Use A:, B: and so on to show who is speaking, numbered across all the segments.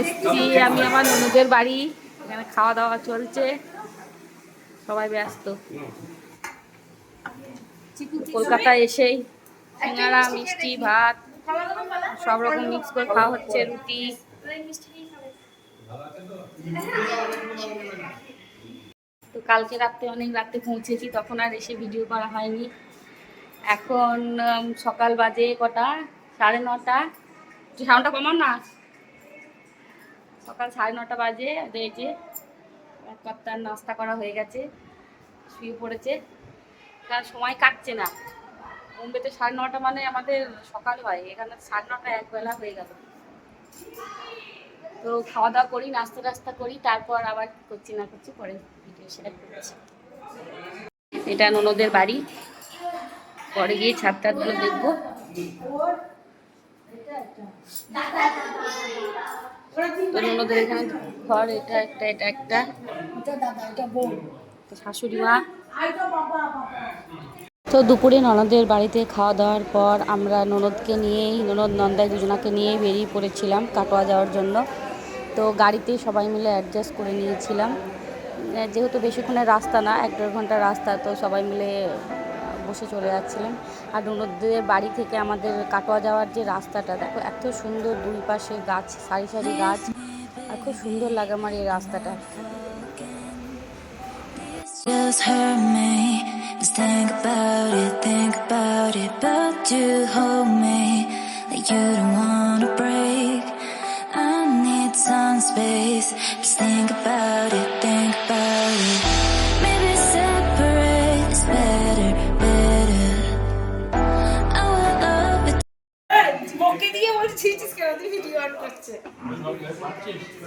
A: এসছি, আমি আমার ননদের বাড়ি। এখানে খাওয়া দাওয়া চলছে। সবাই ব্যস্ত। কলকাতায় এসেই সিঙ্গারা, মিষ্টি, ভাত, সব রকম মিক্স করে খাওয়া হচ্ছে, রুটি। তো কালকে রাত্রে, অনেক রাতে পৌঁছেছি, তখন আর এসে ভিডিও করা হয়নি। এখন সকাল বাজে কটা? সাড়ে নটা। সাউন্ডটা কমান না। সকাল সাড়ে নটা বাজে এই যে নাস্তা করা হয়ে গেছে, শুয়ে পড়েছে। কারণ সময় কাটছে না। মুম্বাইতে সাড়ে নটা মানে আমাদের সকাল হয়, এখানে সাড়ে নটা একবেলা হয়ে গেল। তো খাওয়া দাওয়া করি, নাস্তা টাস্তা করি, তারপর আবার করছি না করছি পরে করছি। এটা ননদের বাড়ি। পরে গিয়ে ছাদ টাদগুলো দেখব। তো এখানে ঘর, এটা একটা এটা একটা। শাশুড়ি মা। তো দুপুরে ননদের বাড়িতে খাওয়া দাওয়ার পর আমরা ননদকে নিয়েই, ননদ, নন্দাই দুজনাকে নিয়েই বেরিয়ে পড়েছিলাম কাটোয়া যাওয়ার জন্য। তো গাড়িতে সবাই মিলে অ্যাডজাস্ট করে নিয়েছিলাম। যেহেতু বেশিক্ষণের রাস্তা না, এক দেড় ঘণ্টার রাস্তা, তো সবাই মিলে বসে চলে যাচ্ছিলাম আর ননদদের বাড়ি থেকে আমাদের কাটোয়া যাওয়ার যে রাস্তাটা দেখো এত সুন্দর দুই পাশে গাছ সারি সারি গাছ আর খুব সুন্দর লাগে আমার এই রাস্তাটা
B: Just hurt me. Just think about it, think about it. But you hold me like you don't wanna break. I need some space. Just think about it,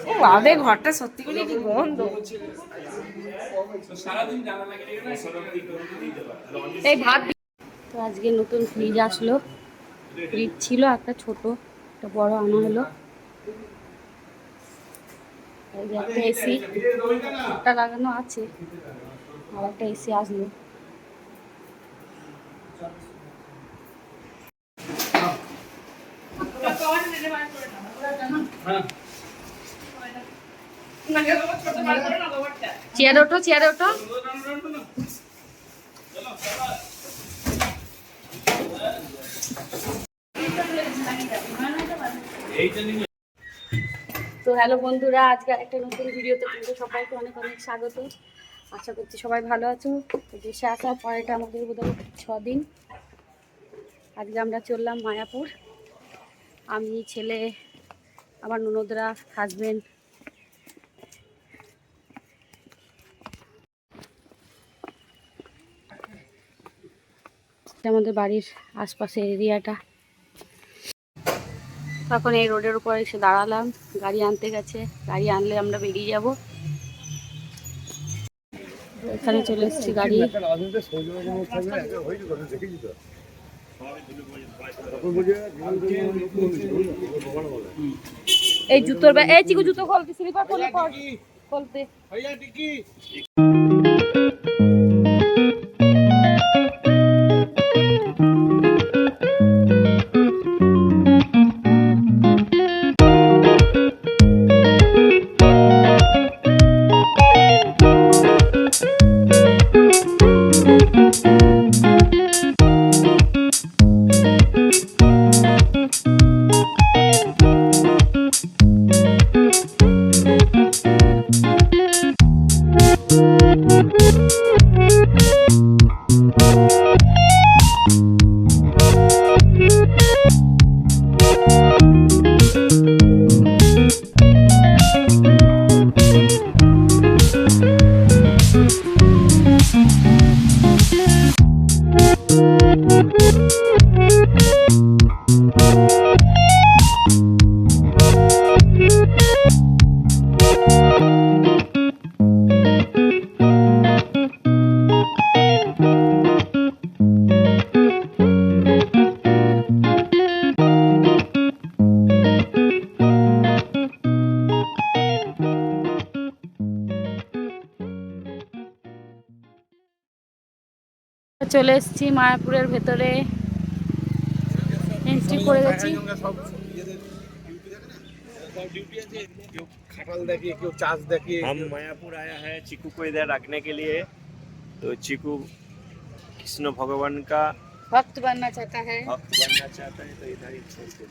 C: ও আমাদের ঘরটা সত্যি করে কি গন্ধ।
A: এই ভাত তো আজকে নতুন ফ্রিজ আসলো। ফ্রিজ ছিল একটা ছোট একটা বড় আনা হলো। একটা এসি একটা লাগানো আছে। আর একটা এসি আসলো। চেয়ারে ওঠো চেয়ারে ওঠো। তো হ্যালো বন্ধুরা, আজকে একটা নতুন ভিডিওতে তোমাদের সবাইকে অনেক অনেক স্বাগত। আশা করছি সবাই ভালো আছো। দেশে আসার পর এটা আমাদের বোধহয় ছ দিন। আজকে আমরা চললাম মায়াপুর। আমি, ছেলে, আমার ননদরা হাজবেন্ড আমাদের বাড়ির আশপাশের এরিয়াটা। তখন এই রোডের উপর এসে দাঁড়ালাম, গাড়ি আনতে গেছে, গাড়ি আনলে আমরা বেরিয়ে যাব। এখানে চলে এসেছি গাড়ি। এই জুতোর এই চিকু জুতো খোলতে স্লিপার খুলে খুলতে চলে এসেছি মায়াপুরের ভেতরে এন্ট্রি করে গেছি
D: কেউ খাটাল দেখে কেউ চাষ দেখে
E: हम मायापुर आया है चीकू को इधर रखने के लिए तो चीकू कृष्ण भगवान का
A: ভক্ত বাননা চাহতা হ্যাঁ
E: भक्त बनना चाहता है तो इधर ही छोड़ के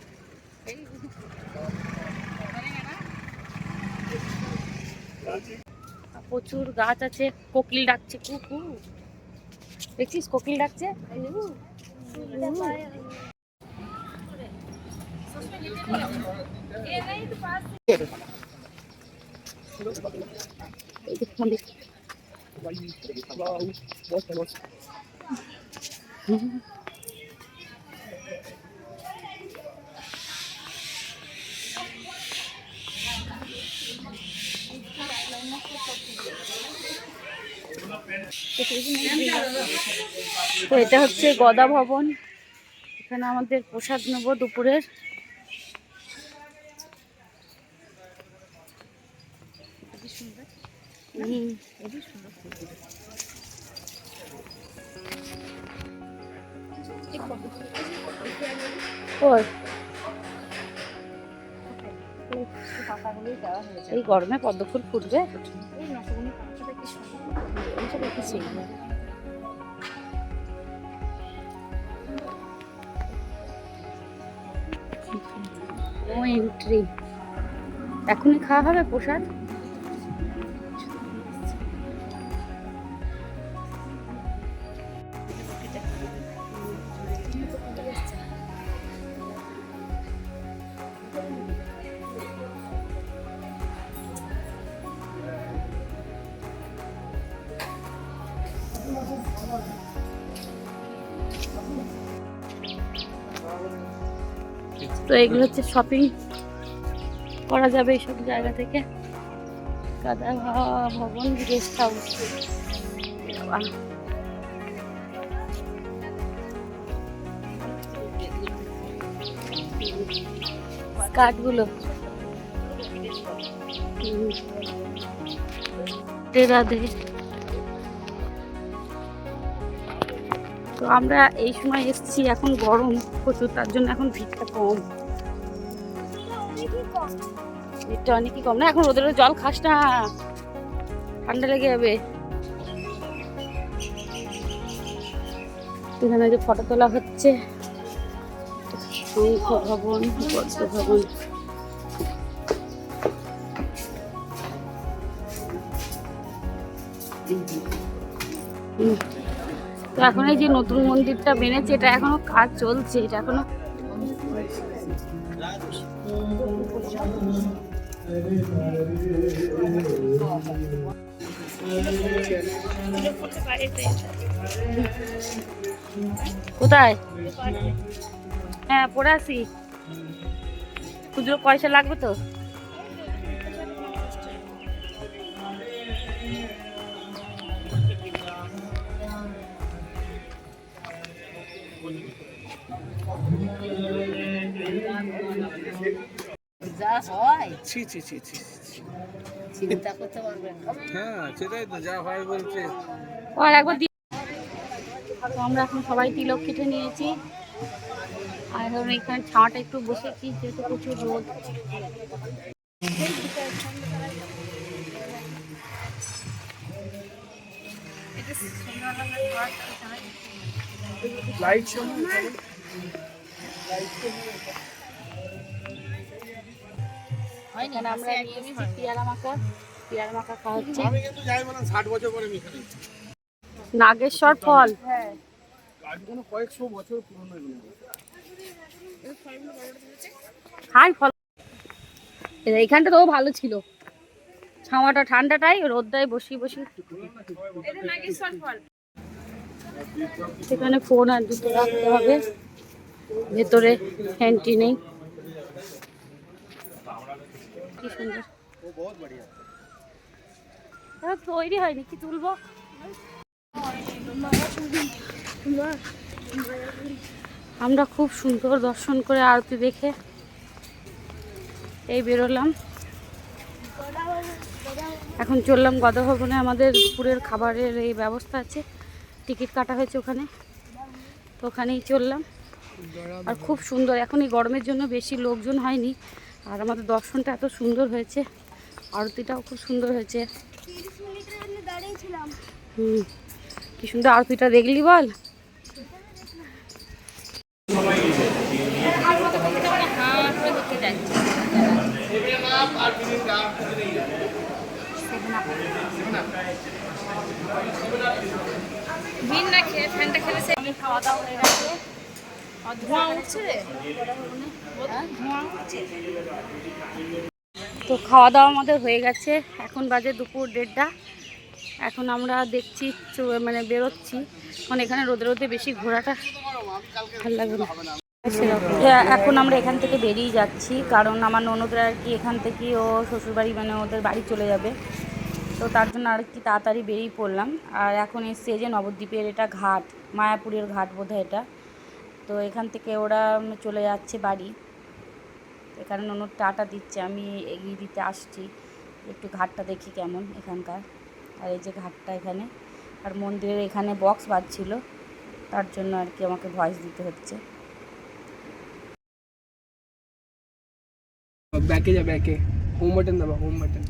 A: প্রচুর গাছ আছে কোকিল ডাকছে কুকু দেখছিস কোকিল ডাকছে এই যে ফোন দেখছি। তো এটা হচ্ছে গদা ভবন। এখানে আমাদের প্রসাদ নেব দুপুরের। এই গরমে পদ্ম ফুল ফুটবে? এন্ট্রি এখনই খাওয়া হবে প্রসাদ? তো এগুলো হচ্ছে শপিং করা যাবে এইসব জায়গা থেকে? ভ- ভবন গেস্ট হাউস। কাঠগুলো তো আমরা এই সময় এসেছি, এখন গরম প্রচুর, তার জন্য এখন ভিড়টা কম। ভিড়টা অনেকই কম না, এখন রোদের জল খাস না ঠান্ডা লেগে যাবে এখানে যে ফটো তোলা হচ্ছে শঙ্খ ভবন পদ্ম ভবন। তো এখন এই যে নতুন মন্দিরটা বেনেছে, এটা এখনও কাজ চলছে, এটা এখনও কোথায়? হ্যাঁ পড়ে আসি খুচরো পয়সা লাগবে তো?
C: যা হয়।
D: ছি ছি ছি ছি ছি।
C: চিন্তা করতে পারবেন
D: হ্যাঁ সেটাই তো যা হয় বলছে।
A: আর একবার তো আমরা এখন সবাই তিলক কেটে নিয়েছি। আর এখন এখানে ছাঁটা একটু বসেছি যেহেতু প্রচুর রোদ।
D: লাইট শো
A: এখানে আমরা নিয়েছি পেয়ারা মাখা পেয়ারা মাখা খাওয়া হচ্ছে।
D: আমি কিন্তু যাই ষাট বছর পরে এখানে
A: নাগেশ্বর ফল।
D: কোনো কয়েকশো বছর পুরনো
A: হাই ফল। এইখানটা তো ভালো ছিল। ছামাটা ঠান্ডাটাই রোদটাই বসি বসি সেখানে ফোন আর দুটো রাখতে হবে। ভেতরে হ্যান্ডটি নেই। কি সুন্দর। তৈরি হয়নি কি তুলবো? আমরা খুব সুন্দর দর্শন করে আরতি দেখে এই বেরোলাম। এখন চললাম গদা ভবনে আমাদের দুপুরের খাবারের এই ব্যবস্থা আছে টিকিট কাটা হয়েছে ওখানে তো ওখানেই চললাম। আর খুব সুন্দর এখন এই গরমের জন্য বেশি লোকজন হয়নি আর আমাদের দর্শনটা এত সুন্দর হয়েছে, আরতিটাও খুব সুন্দর হয়েছে। হুম, কি সুন্দর আরতিটা দেখলি বল? খাওয়া দাওয়া হয়ে গেছে
C: উঠছে
A: তো খাওয়া দাওয়া আমাদের হয়ে গেছে। এখন বাজে দুপুর দেড়টা। এখন আমরা দেখছি মানে বেরোচ্ছি। কারণ এখানে রোদে রোদে বেশি ঘোরাটা ভালো লাগবে না। হ্যাঁ, এখন আমরা এখান থেকে বেরিয়ে যাচ্ছি। কারণ আমার ননদরা আর কি এখান থেকে ও শ্বশুরবাড়ি মানে ওদের বাড়ি চলে যাবে। তো তার জন্য আর কি তাড়াতাড়ি বেরিয়ে পড়লাম। আর এখন এসছে যে নবদ্বীপের এটা ঘাট মায়াপুরের ঘাট বোধহয় এটা। তো এখান থেকে ওরা চলে যাচ্ছে বাড়ি। এখানে ননদ টাটা দিচ্ছে, আমি এগিয়ে দিতে আসছি। একটু ঘাটটা দেখি কেমন এখানকার। আর এই যে ঘাটটা এখানে, আর মন্দিরের এখানে বক্স বাজছিল, তার জন্য আর কি আমাকে ভয়েস দিতে হচ্ছে।
D: ব্যাকে যা, ব্যাকে। হোম বাটন হোম বাটন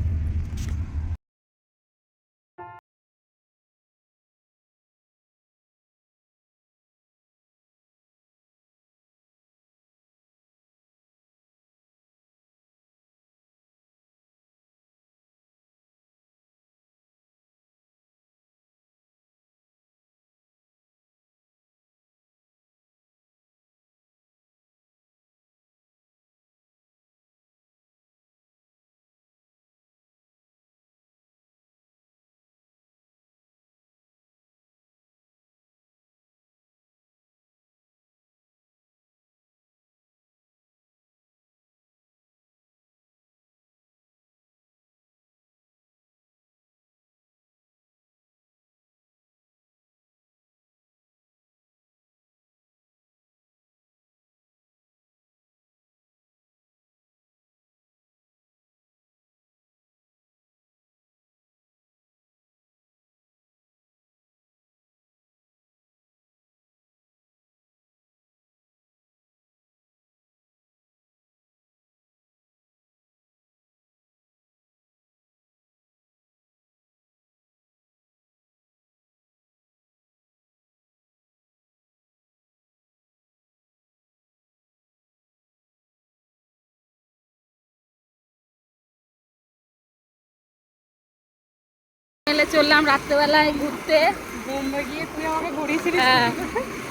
A: মেলে চললাম রাত্রেবেলায় ঘুরতে।
C: বোম্বে গিয়ে তুই আমাকে ঘুরিয়েছিলিস
A: হ্যাঁ।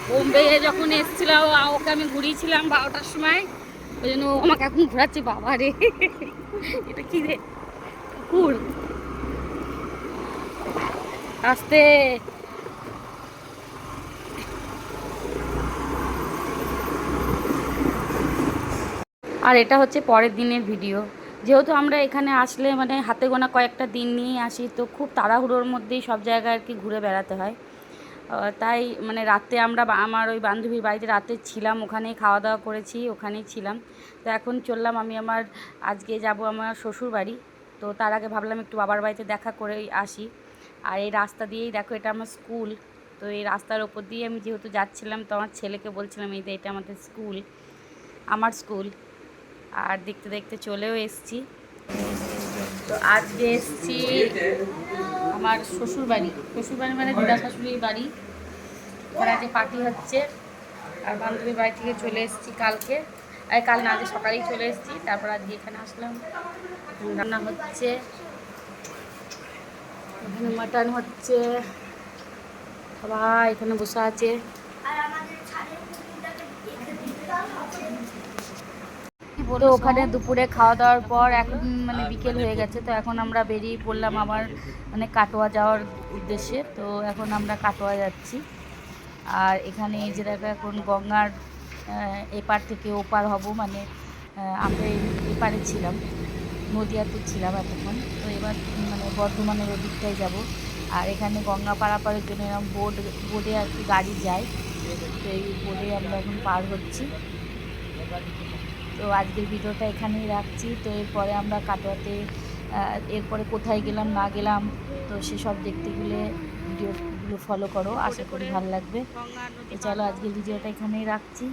A: বোম্বে যখন এসেছিল ওকে আমি ঘুরিয়েছিলাম বারোটার সময়। ওই জন্য আমাকে এখন ঘোরাচ্ছে বাবা রে। এটা কি রে? কুকুর। আস্তে। আর এটা হচ্ছে পরের দিনের ভিডিও। যেহেতু আমরা এখানে আসলে মানে হাতে গোনা কয়েকটা দিন নিয়ে আসি, তো খুব তাড়াহুড়োর মধ্যেই সব জায়গায় আর কি ঘুরে বেড়াতে হয়। তাই মানে রাতে আমরা আমার ওই বান্ধবীর বাড়িতে রাতে ছিলাম, ওখানেই খাওয়া দাওয়া করেছি, ওখানেই ছিলাম। তো এখন চললাম আমি আমার, আজকে যাব আমার শ্বশুর বাড়ি তো তার আগে ভাবলাম একটু বাবার বাড়িতে দেখা করেই আসি। আর এই রাস্তা দিয়েই দেখো এটা আমার স্কুল। তো এই রাস্তার ওপর দিয়ে আমি যেহেতু যাচ্ছিলাম, তো আমার ছেলেকে বলছিলাম, এই যে এটা আমাদের স্কুল। আমার স্কুল। আর দেখতে দেখতে চলেও এসছি। তো আজকে এসছি আমার শ্বশুর বাড়ি। শ্বশুর বাড়ি মানে দিদা শাশুড়ির বাড়ি। ওখানে আজকে পার্টি হচ্ছে। আর বান্ধবীর বাড়ি থেকে চলে এসেছি কালকে। আর কাল না আজকে সকালেই চলে এসেছি। তারপর আজকে এখানে আসলাম। রান্না হচ্ছে। এখানে মাটন হচ্ছে। সবাই এখানে বসে আছে
F: আর আমাদের ছাদের পুকুরটাকে দেখে দিতে
A: তো ওখানে দুপুরে খাওয়া দাওয়ার পর এখন মানে বিকেল হয়ে গেছে, তো এখন আমরা বেরিয়ে পড়লাম আবার মানে কাটোয়া যাওয়ার উদ্দেশ্যে, তো এখন আমরা কাটোয়া যাচ্ছি। আর এখানে এই যে দেখো এখন গঙ্গার এপার থেকে ওপার হব মানে আমরা এপারে ছিলাম, নদিয়াতে ছিলাম এতক্ষণ, তো এবার মানে বর্ধমানের ওদিকটাই যাব। আর এখানে গঙ্গা পারাপারের জন্য এরকম বোট, বোটে আর কি গাড়ি যায়, তো এই বোটে আমরা এখন পার হচ্ছি। তো আজকের ভিডিওটা এখানেই রাখছি। তো এরপরে আমরা কাটোয়াতে এরপরে কোথায় গেলাম, না গেলাম, তো সেসব দেখতে গেলে ভিডিওগুলো ফলো করো। আশা করি ভালো লাগবে। তো চলো আজকের ভিডিওটা এখানেই রাখছি।